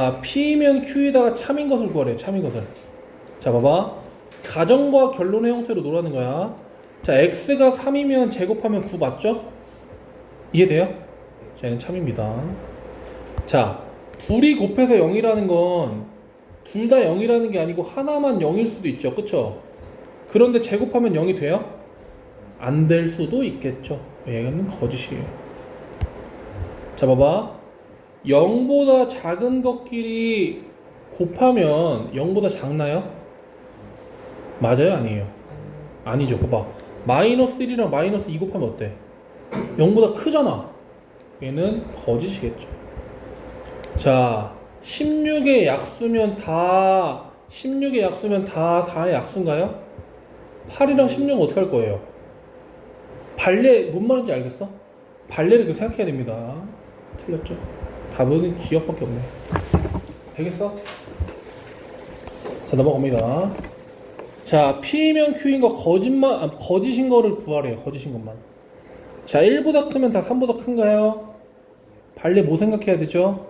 아, P면 Q에다가 참인 것을 구하래요. 참인 것을. 자, 봐봐. 가정과 결론의 형태로 놓으라는 거야. 자, X가 3이면 제곱하면 9 맞죠? 이해돼요? 자, 얘는 참입니다. 자, 둘이 곱해서 0이라는 건 둘 다 0이라는 게 아니고 하나만 0일 수도 있죠. 그쵸? 그런데 제곱하면 0이 돼요? 안 될 수도 있겠죠. 얘는 거짓이에요. 자, 봐봐. 0보다 작은 것끼리 곱하면 0보다 작나요? 맞아요? 아니에요? 아니죠. 봐봐. 마이너스 1이랑 마이너스 2 곱하면 어때? 0보다 크잖아. 얘는 거짓이겠죠. 자, 16의 약수면 다 16의 약수면 다 4의 약수인가요? 8이랑 16은 어떻게 할 거예요? 발레 뭔 말인지 알겠어? 발레를 그렇게 생각해야 됩니다. 틀렸죠? 답은 기억밖에 없네. 되겠어? 자 넘어갑니다. 자 P면 Q인 거 거짓말 아, 거짓인 거를 구하래요. 거짓인 것만. 자 1보다 크면 다 3보다 큰가요? 발레 뭐 생각해야 되죠?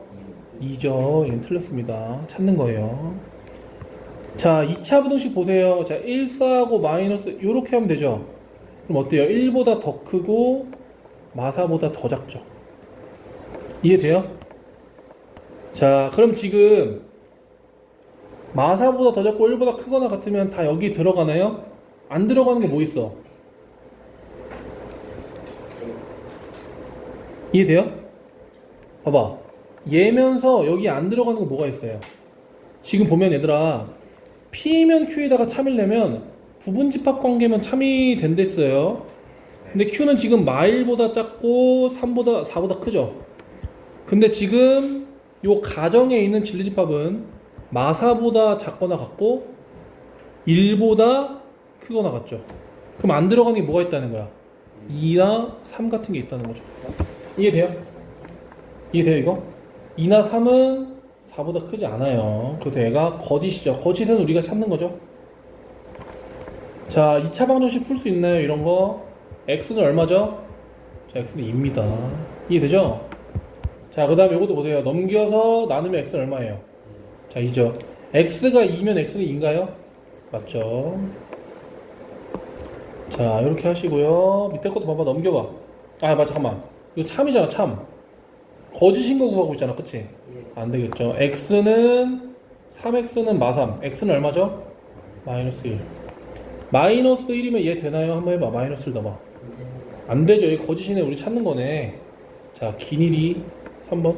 2죠. 얘는 틀렸습니다. 찾는 거예요. 자 2차 부등식 보세요. 자 1, 4하고 마이너스 이렇게 하면 되죠. 그럼 어때요? 1보다 더 크고 마사보다 더 작죠. 이해돼요? 자, 그럼 지금 마사보다 더 작고 1보다 크거나 같으면 다 여기 들어가나요? 안 들어가는 게뭐 있어? 이해돼요? 봐봐. 얘면서 여기 안 들어가는 거 뭐가 있어요? 지금 보면 얘들아 P면 Q에다가 참이려면 부분집합 관계면 참이 된댔어요. 근데 Q는 지금 마일보다 작고 3보다 4보다 크죠. 근데 지금 요 가정에 있는 진리집합은 마사보다 작거나 같고 1보다 크거나 같죠. 그럼 안 들어가는 게 뭐가 있다는 거야? 2나 3 같은 게 있다는 거죠. 이해돼요? 이해돼요 이거? 2나 3은 4보다 크지 않아요. 그래서 얘가 거짓이죠. 거짓은 우리가 찾는 거죠. 자, 2차 방정식 풀 수 있나요? 이런 거. x는 얼마죠? 자, x는 2입니다. 이해되죠? 자, 그 다음에 이것도 보세요. 넘겨서 나누면 x는 얼마예요? 자, 2죠. x가 2면 x는 2인가요? 맞죠? 자, 이렇게 하시고요. 밑에 것도 봐봐. 넘겨봐. 아, 맞아. 잠깐만. 이거 참이잖아, 참. 거짓인 거 구하고 있잖아. 그치? 안 되겠죠. x는 3x는 마삼. x는 얼마죠? 마이너스 1. 마이너스 1이면 얘 되나요? 한번 해봐. 마이너스를 넣어봐. 안 되죠. 이 거짓이네. 우리 찾는 거네. 자, 길이 3번.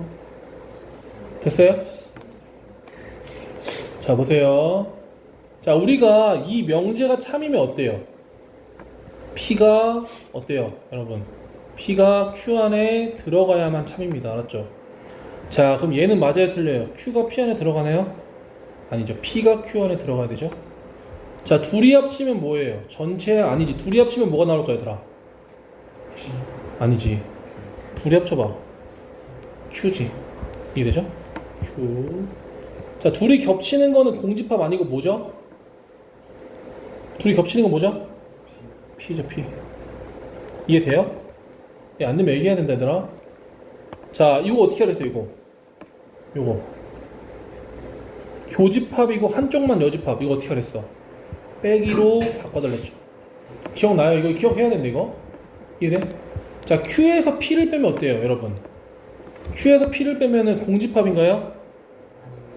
됐어요? 자, 보세요. 자, 우리가 이 명제가 참이면 어때요? P가 어때요? 여러분. P가 Q 안에 들어가야만 참입니다. 알았죠? 자, 그럼 얘는 맞아요? 틀려요? Q가 P 안에 들어가나요? 아니죠. P가 Q 안에 들어가야 되죠? 자, 둘이 합치면 뭐예요? 전체 아니지. 둘이 합치면 뭐가 나올까, 얘들아? 아니지. 둘이 합쳐봐. Q지. 이해되죠? Q. 자, 둘이 겹치는 거는 공집합 아니고 뭐죠? 둘이 겹치는 건 뭐죠? P죠, P. 이해돼요? 예, 안 되면 얘기해야 된다, 얘들아. 자, 이거 어떻게 하랬어, 이거? 요거. 교집합이고 한쪽만 여집합. 이거 어떻게 하랬어? 빼기로 바꿔달랬죠. 기억나요? 이거 기억해야 된다, 이거. 이해돼? 자, Q에서 P를 빼면 어때요, 여러분? Q에서 P를 빼면은 공집합인가요?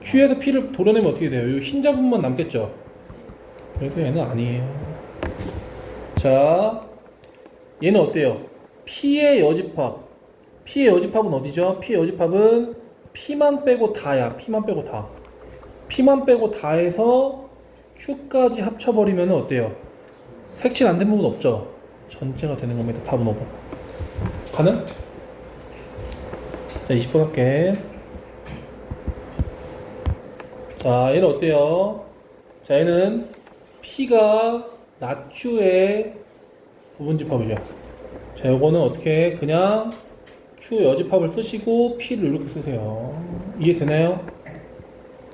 Q에서 P를 도려내면 어떻게 돼요? 이 흰 자분만 남겠죠? 그래서 얘는 아니에요. 자, 얘는 어때요? P의 여집합. P의 여집합은 어디죠? P의 여집합은 P만 빼고 다야. P만 빼고 다. P만 빼고 다해서 Q까지 합쳐버리면 어때요? 색칠 안 된 부분 없죠? 전체가 되는 겁니다. 답은 5번. 가능? 자, 20번 할게. 자, 얘는 어때요? 자, 얘는 P가 낮 Q의 부분집합이죠. 자, 요거는 어떻게 그냥 Q 여집합을 쓰시고 P를 이렇게 쓰세요. 이해되나요?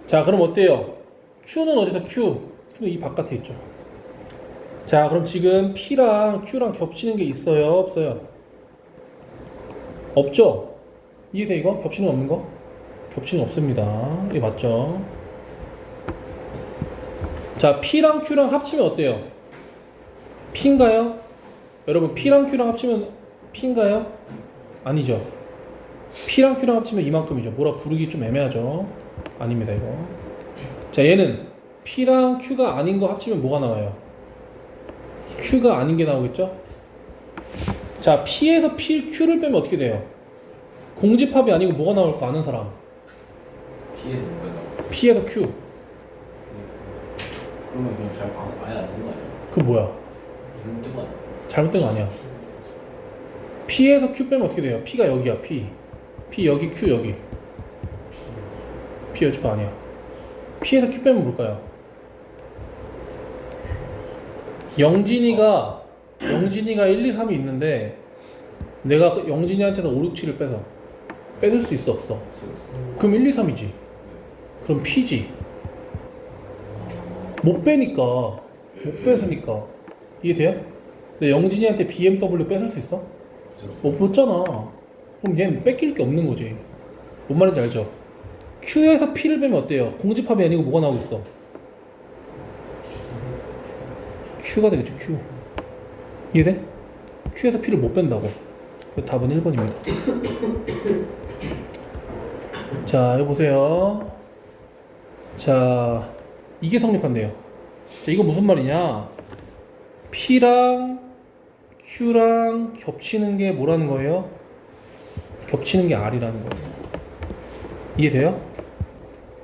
자, 그럼 어때요? Q는 어디서 Q? Q는 이 바깥에 있죠. 자, 그럼 지금 P랑 Q랑 겹치는 게 있어요? 없어요? 없죠? 이해돼, 이거? 겹치는 거 없는 거? 겹치는 없습니다. 이게 맞죠? 자, P랑 Q랑 합치면 어때요? P인가요? 여러분, P랑 Q랑 합치면 P인가요? 아니죠. P랑 Q랑 합치면 이만큼이죠. 뭐라 부르기 좀 애매하죠. 아닙니다, 이거. 자, 얘는 P랑 Q가 아닌 거 합치면 뭐가 나와요? Q가 아닌 게 나오겠죠? 자, P에서 P, Q를 빼면 어떻게 돼요? 공집합이 아니고 뭐가 나올 거 아는 사람? P에서 Q. 그러면 그냥 잘 방, 아예 안 되는 거 아니야? 그 뭐야? 잘못된 거 아니야? 잘못된 거 아니야. P에서 Q 빼면 어떻게 돼요? P가 여기야, P. P 여기, Q 여기. P 여지가 아니야. P에서 Q 빼면 뭘까요? 영진이가 영진이가 1, 2, 3이 있는데 내가 그 영진이한테서 5, 6, 7을 빼서 뺏을 수 있어 없어? 그럼 1, 2, 3이지. 그럼 P지. 못 빼니까 못 뺏으니까 이해돼요? 근데 영진이한테 BMW 뺏을 수 있어? 못 뺏잖아. 그럼 얘는 뺏길 게 없는 거지. 뭔 말인지 알죠? Q에서 P를 빼면 어때요? 공집합이 아니고 뭐가 나오겠어? Q가 되겠죠, Q. 이해돼? Q에서 P를 못 뺀다고. 답은 1번입니다. 자, 여기 보세요. 자, 이게 성립한대요. 자, 이거 무슨 말이냐? P랑 Q랑 겹치는 게 뭐라는 거예요? 겹치는 게 R이라는 거예요. 이해돼요?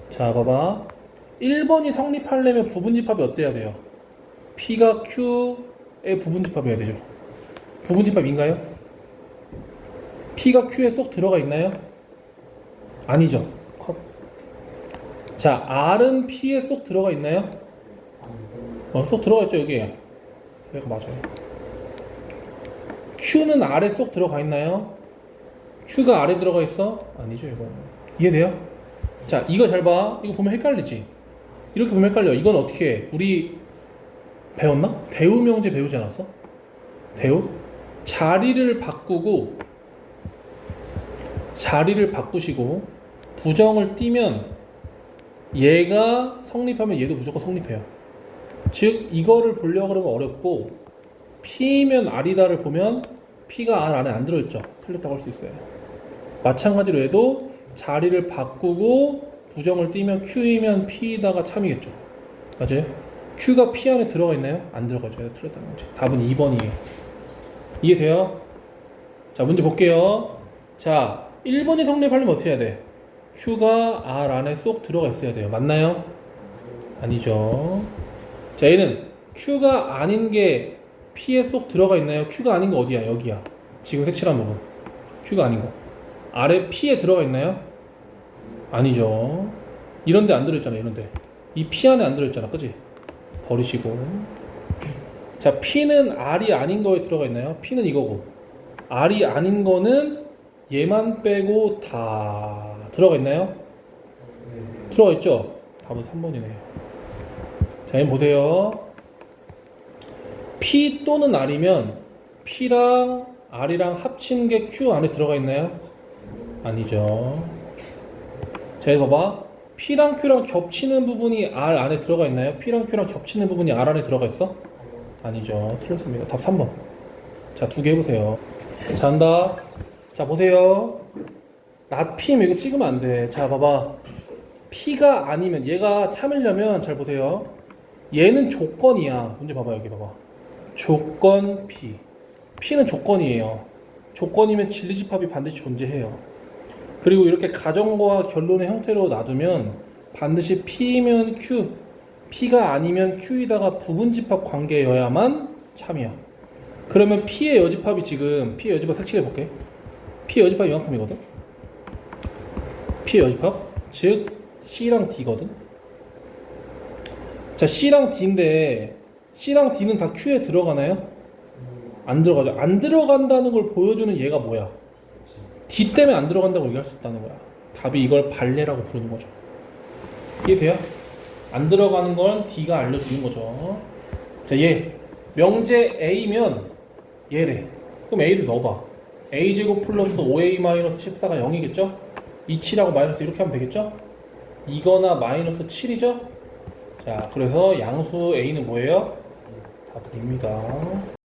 자, 봐봐. 1번이 성립하려면 부분집합이 어때야 돼요? P가 Q의 부분집합이어야 되죠. 부분집합인가요? P가 Q에 쏙 들어가 있나요? 아니죠. 컷. 자, R은 P에 쏙 들어가 있나요? 어, 쏙 들어가 있죠, 여기에. 여기가 맞아요. Q는 R에 쏙 들어가 있나요? Q가 R에 들어가 있어? 아니죠, 이거. 이해돼요? 자, 이거 잘 봐. 이거 보면 헷갈리지? 이렇게 보면 헷갈려. 이건 어떻게 해? 우리 배웠나? 대우 명제 배우지 않았어? 대우? 자리를 바꾸고 자리를 바꾸시고 부정을 띄면 얘가 성립하면 얘도 무조건 성립해요. 즉 이거를 보려고 그러면 어렵고 P면 R이다를 보면 P가 R 안에 안 들어있죠. 틀렸다고 할 수 있어요. 마찬가지로 해도 자리를 바꾸고 부정을 띄면 Q이면 P다가 참이겠죠. 맞아요? Q가 P 안에 들어가 있나요? 안 들어가죠. 틀렸다는 거지. 답은 2번이에요. 이해돼요? 자, 문제 볼게요. 자, 1번이 성립하려면 어떻게 해야 돼? Q가 R 안에 쏙 들어가 있어야 돼요. 맞나요? 아니죠. 자, 얘는 Q가 아닌 게 P에 쏙 들어가 있나요? Q가 아닌 거 어디야? 여기야. 지금 색칠한 부분. Q가 아닌 거. 아래 P에 들어가 있나요? 아니죠. 이런데 안 들어있잖아, 이런데. 이 P 안에 안 들어있잖아, 그지? 버리시고. 자, P는 R이 아닌 거에 들어가 있나요? P는 이거고. R이 아닌 거는 얘만 빼고 다 들어가 있나요? 들어가 있죠? 답은 3번이네요. 자, 여기 보세요. P 또는 R이면 P랑 R이랑 합친 게 Q 안에 들어가 있나요? 아니죠. 자, 이거 봐봐. P랑 Q랑 겹치는 부분이 R 안에 들어가 있나요? P랑 Q랑 겹치는 부분이 R 안에 들어가 있어? 아니죠. 틀렸습니다. 답 3번. 자, 두 개 해보세요. 자, 한다. 자, 보세요. P면 이거 찍으면 안 돼. 자, 봐봐. P가 아니면 얘가 참으려면 잘 보세요. 얘는 조건이야. 문제 봐봐, 여기 봐봐. 조건 P. P는 조건이에요. 조건이면 진리집합이 반드시 존재해요. 그리고 이렇게 가정과 결론의 형태로 놔두면 반드시 P면 Q, P가 아니면 Q이다가 부분집합 관계여야만 참이야. 그러면 P의 여집합이 지금 P의 여집합 색칠해 볼게. P의 여집합이 이만큼이거든. P의 여집합 즉 C랑 D거든. 자 C랑 D인데 C랑 D는 다 Q에 들어가나요? 안 들어가죠. 안 들어간다는 걸 보여주는 얘가 뭐야? D 때문에 안 들어간다고 얘기할 수 있다는 거야. 답이 이걸 발레라고 부르는 거죠. 이해돼요? 안 들어가는 건 D가 알려주는 거죠. 자, 얘 명제 A면 얘래. 그럼 A를 넣어봐. A 제곱 플러스 5A 마이너스 14가 0이겠죠? 2, 7하고 마이너스 이렇게 하면 되겠죠? 2거나 마이너스 7이죠? 자, 그래서 양수 A는 뭐예요? 답입니다.